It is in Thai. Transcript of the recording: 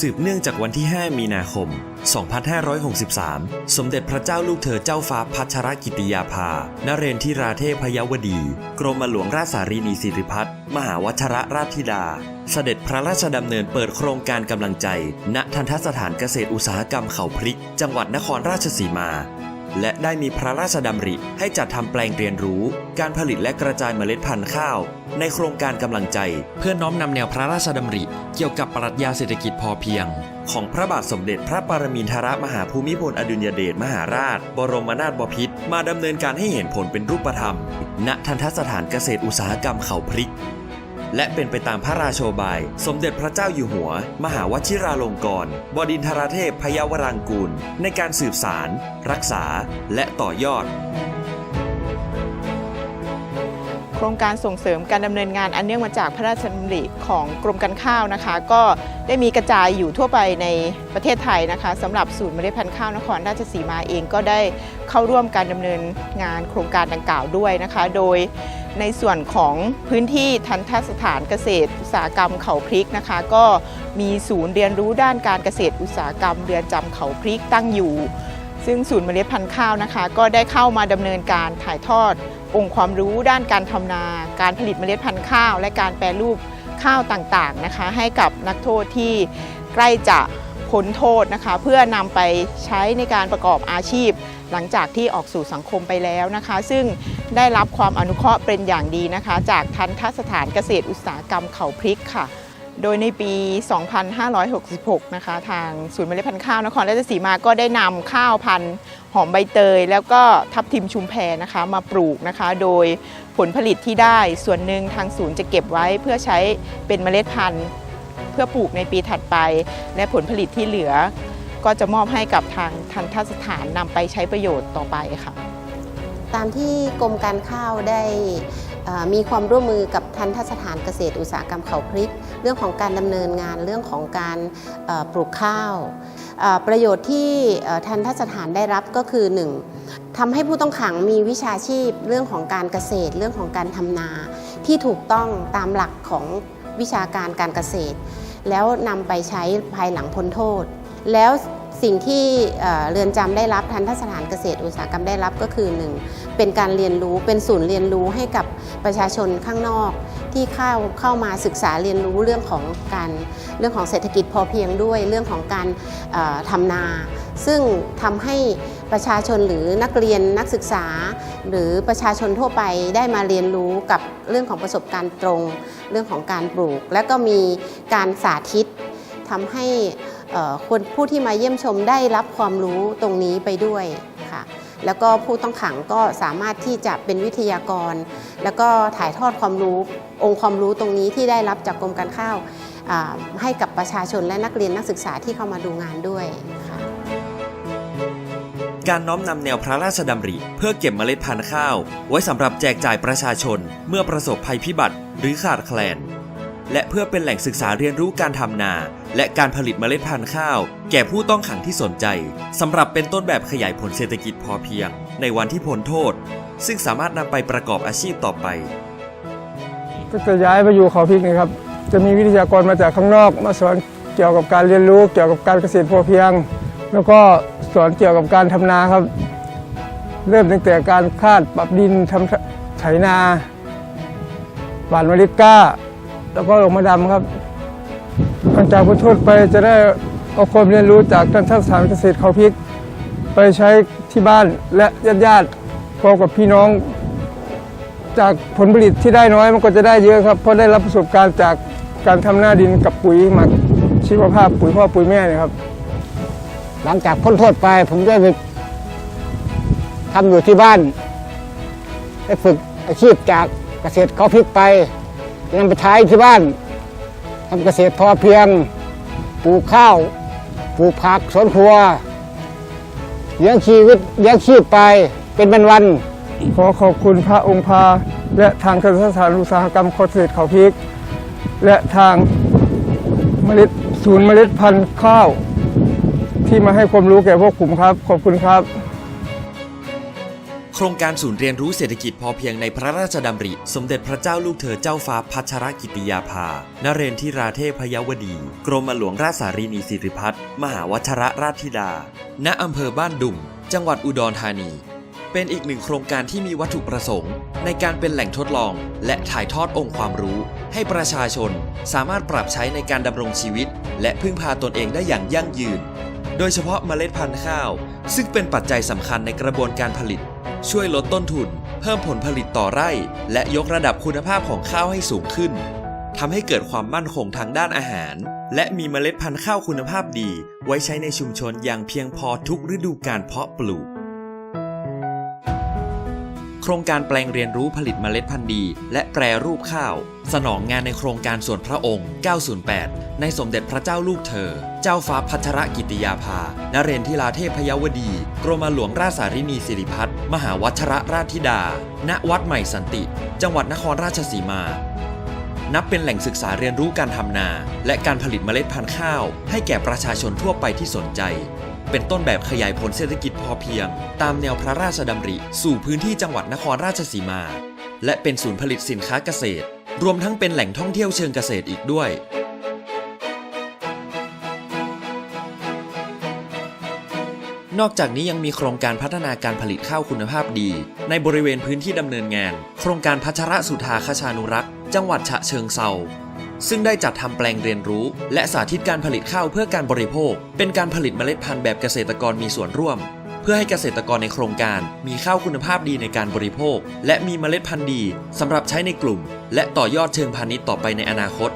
สืบเนื่องจากวันที่ 5 มีนาคม 2563 สมเด็จพระเจ้าลูกเธอเจ้าฟ้าพัชรกิติยาภา นเรนทิราเทพยวดี กรมหลวงราชสารีนีสิริพัฒน์มหาวัชรราชธิดา เสด็จพระราชดำเนินเปิดโครงการกำลังใจ ณ ทันทสถานเกษตรอุตสาหกรรมเขาพริก จังหวัดนครราชสีมา และได้มีพระราชดำริให้จัดทำแปลงเรียนรู้ การผลิตและกระจายเมล็ดพันธุ์ข้าว ในโครงการกำลังใจ เพื่อน้อมนำแนวพระราชดำริ เกี่ยวกับปรัชญาเศรษฐกิจพอเพียง ของพระบาทสมเด็จพระปรมินทรมหาภูมิพลอดุลยเดชมหาราช บรมนาถบพิตรมาดำเนินการให้เห็นผลเป็นรูปธรรม ณทันทสถานเกษตรอุตสาหกรรมเขาพริก และเป็นไปตามพระราโชบาย สมเด็จพระเจ้าอยู่หัว มหาวชิราลงกรณ์บดินทรเทพพยาวรังกูล ในการสืบสาร รักษา และต่อยอด ครงการส่งเสริมการดำเนินงานอันเนื่องมาจากพระราชดำริของกรมการข้าวนะคะ ก็ได้มีกระจายอยู่ทั่วไปในประเทศไทยนะคะสำหรับศูนย์เมล็ดพันธุ์ข้าวนครราชสีมาเองก็ได้เข้าร่วมการดำเนินงานโครงการดังกล่าวด้วยนะคะ โดยในส่วนของพื้นที่ทันทสถานเกษตร อุตสาหกรรมเขาพริกนะคะ ก็มีศูนย์เรียนรู้ด้านการเกษตรอุตสาหกรรมเรือนจำเขาพริกตั้งอยู่ ซึ่งศูนย์เมล็ดพันธุ์ข้าวนะคะ ก็ได้เข้ามาดำเนินการถ่ายทอด องค์ความรู้ด้านการทำนา การผลิตเมล็ดพันธุ์ข้าว และการแปรรูปข้าวต่างๆนะคะ ให้กับนักโทษที่ใกล้จะพ้นโทษนะคะ เพื่อนำไปใช้ในการประกอบอาชีพ หลังจากที่ออกสู่สังคมไปแล้วนะคะ ซึ่งได้รับความอนุเคราะห์เป็นอย่างดีนะคะ จากทันทสถานเกษตรอุตสาหกรรมเขาพริกค่ะ โดยในปี 2566 นะคะ ทางศูนย์เมล็ดพันธุ์ข้าวนครราชสีมาก็ได้นำข้าวพันธุ์หอมใบเตย แล้วก็ทับทิมชุมแพนะคะ มาปลูกนะคะ โดยผลผลิตที่ได้ส่วนหนึ่งทางศูนย์จะเก็บไว้เพื่อใช้เป็นเมล็ดพันธุ์เพื่อปลูกในปีถัดไป และผลผลิตที่เหลือ ก็จะมอบให้กับทางทันทสถานนำไปใช้ประโยชน์ต่อไปค่ะ ตามที่กรมการข้าวได้ มีความร่วมมือกับทันทสถานเกษตรอุตสาหกรรมเขาพริก เรื่องของการดำเนินงานเรื่องของการปลูกข้าว ประโยชน์ที่ทันทสถานได้รับก็คือ 1. ทำให้ผู้ต้องขังมีวิชาชีพเรื่องของการเกษตร เรื่องของการทำนา ที่ถูกต้องตามหลักของวิชาการการเกษตร แล้วนำไปใช้ภายหลังพ้นโทษ แล้ว สิ่งที่เรือนจำได้รับทันทสถานเกษตรอุตสาหกรรมได้รับก็คือ 1. เป็นการเรียนรู้เป็นศูนย์เรียนรู้ให้กับประชาชนข้างนอก ที่เข้าเข้ามาศึกษาเรียนรู้เรื่องของการเรื่องของเศรษฐกิจพอเพียงด้วยเรื่องของการเอ่อทำนา ซึ่งทำให้ประชาชนหรือนักเรียนนักศึกษา หรือประชาชนทั่วไปได้มาเรียนรู้กับเรื่องของประสบการณ์ตรง เรื่องของการปลูก และก็มีการสาธิตทำให้ คนผู้ที่มาเยี่ยมชมได้รับความรู้ตรงนี้ไปด้วยค่ะแล้วก็ผู้ต้องขังก็สามารถที่จะเป็นวิทยากร แล้วก็ถ่ายทอดความรู้องค์ความรู้ตรงนี้ที่ได้รับจากกรมการข้าวให้กับประชาชนและนักเรียนนักศึกษาที่เข้ามาดูงานด้วยค่ะการน้อมนำแนวพระราชดำริ เพื่อเก็บเมล็ดพันธุ์ข้าว ไว้สำหรับแจกจ่ายประชาชนเมื่อประสบภัยพิบัติหรือขาดแคลน และเพื่อเป็นแหล่งศึกษาเรียนรู้การทำนา และการผลิตเมล็ดพันธุ์ข้าว แก่ผู้ต้องขังที่สนใจสำหรับเป็นต้นแบบขยายผลเศรษฐกิจพอเพียง ในวันที่พ้นโทษ ซึ่งสามารถนำไปประกอบอาชีพต่อไปก็จะย้ายไปอยู่เขาพิกนะครับ จะมีวิทยากรมาจากข้างนอก มาสอนเกี่ยวกับการเรียนรู้เกี่ยวกับการเกษตรพอเพียง แล้วก็สอนเกี่ยวกับการทำนาครับ เริ่มตั้งแต่การคาดปรับดินทำไถนาหว่านเมล็ดก้า แล้วก็ลงมาดำครับหลังจากพ้นโทษไปจะได้เอาความเรียนรู้จากท่านทัศถานเกษตรเขาพริก ไปใช้ที่บ้านและญาติๆพร้อมกับพี่น้อง จากผลผลิตที่ได้น้อยมันก็จะได้เยอะครับ เพราะได้รับประสบการณ์จากการทำหน้าดินกับปุ๋ยหมักชีวภาพปุ๋ยพ่อปุ๋ยแม่เนยครับ หลังจากพ้นโทษไปผมได้ไปทำอยู่ที่บ้านได้ฝึกอาชีพจากเกษตรเขาพริกไป นำไปใช้ที่บ้านทำเกษตรพอเพียง ปลูกข้าว ปลูกผักสวนครัวเลี้ยงชีวิตเลี้ยงชีพไปเป็นวันๆขอขอบคุณพระองค์พาและทางสถานอุตสาหกรรมเกษตรเขาพริก และทางเมล็ดศูนย์เมล็ดพันธุ์ข้าว ที่มาให้ความรู้แก่พวกผมครับ ขอบคุณครับ โครงการศูนย์เรียนรู้เศรษฐกิจพอเพียงในพระราชดำริ สมเด็จพระเจ้าลูกเธอเจ้าฟ้าพัชรกิติยาภา นเรนทิราเทพยวดี กรมหลวงราชสารีนีสิริพัฒน์มหาวัชรราชธิดา ณอำเภอบ้านดุงจังหวัดอุดรธานี เป็นอีกหนึ่งโครงการที่มีวัตถุประสงค์ ในการเป็นแหล่งทดลอง และถ่ายทอดองค์ความรู้ ให้ประชาชนสามารถปรับใช้ในการดำรงชีวิต และพึ่งพาตนเองได้อย่างยั่งยืน โดยเฉพาะเมล็ดพันธุ์ข้าว ซึ่งเป็นปัจจัยสำคัญในกระบวนการผลิต ช่วยลดต้นทุน เพิ่มผลผลิตต่อไร่ และยกระดับคุณภาพของข้าวให้สูงขึ้นทำให้เกิดความมั่นคงทางด้านอาหาร และมีเมล็ดพันธุ์ข้าวคุณภาพดี ไว้ใช้ในชุมชนอย่างเพียงพอทุกฤดูการเพาะปลูก โครงการแปลงเรียนรู้ผลิตเมล็ดพันธุ์ดี และแปรรูปข้าว สนองงานในโครงการส่วนพระองค์ 908 ในสมเด็จพระเจ้าลูกเธอ เจ้าฟ้าพัชรกิติยาภา นเรนทิลาเทพยวดี กรมหลวงราชสารินีสิริพัฒน์ มหาวัชระราชธิดา ณ วัดใหม่สันติ จังหวัดนครราชสีมา นับเป็นแหล่งศึกษาเรียนรู้การทำนา และการผลิตเมล็ดพันธุ์ข้าว ให้แก่ประชาชนทั่วไปที่สนใจ เป็นต้นแบบขยายผลเศรษฐกิจพอเพียง ตามแนวพระราชดำริ สู่พื้นที่จังหวัดนครราชสีมา และเป็นศูนย์ผลิตสินค้าเกษตร รวมทั้งเป็นแหล่งท่องเที่ยวเชิงเกษตรอีกด้วย นอกจากนี้ยังมีโครงการพัฒนาการผลิตข้าวคุณภาพดี ในบริเวณพื้นที่ดำเนินงาน โครงการพัชระสุธาคชานุรักษ์ จังหวัดฉะเชิงเซาซึ่งได้จัดทำแปลงเรียนรู้ และสาธิตการผลิตข้าวเพื่อการบริโภค เป็นการผลิตเมล็ดพันธุ์แบบเกษตรกรมีส่วนร่วม เพื่อให้เกษตรกรในโครงการ มีข้าวคุณภาพดีในการบริโภค และมีเมล็ดพันธุ์ดีสำหรับใช้ในกลุ่ม และต่อยอดเชิงพาณิชย์ต่อไปในอนาคต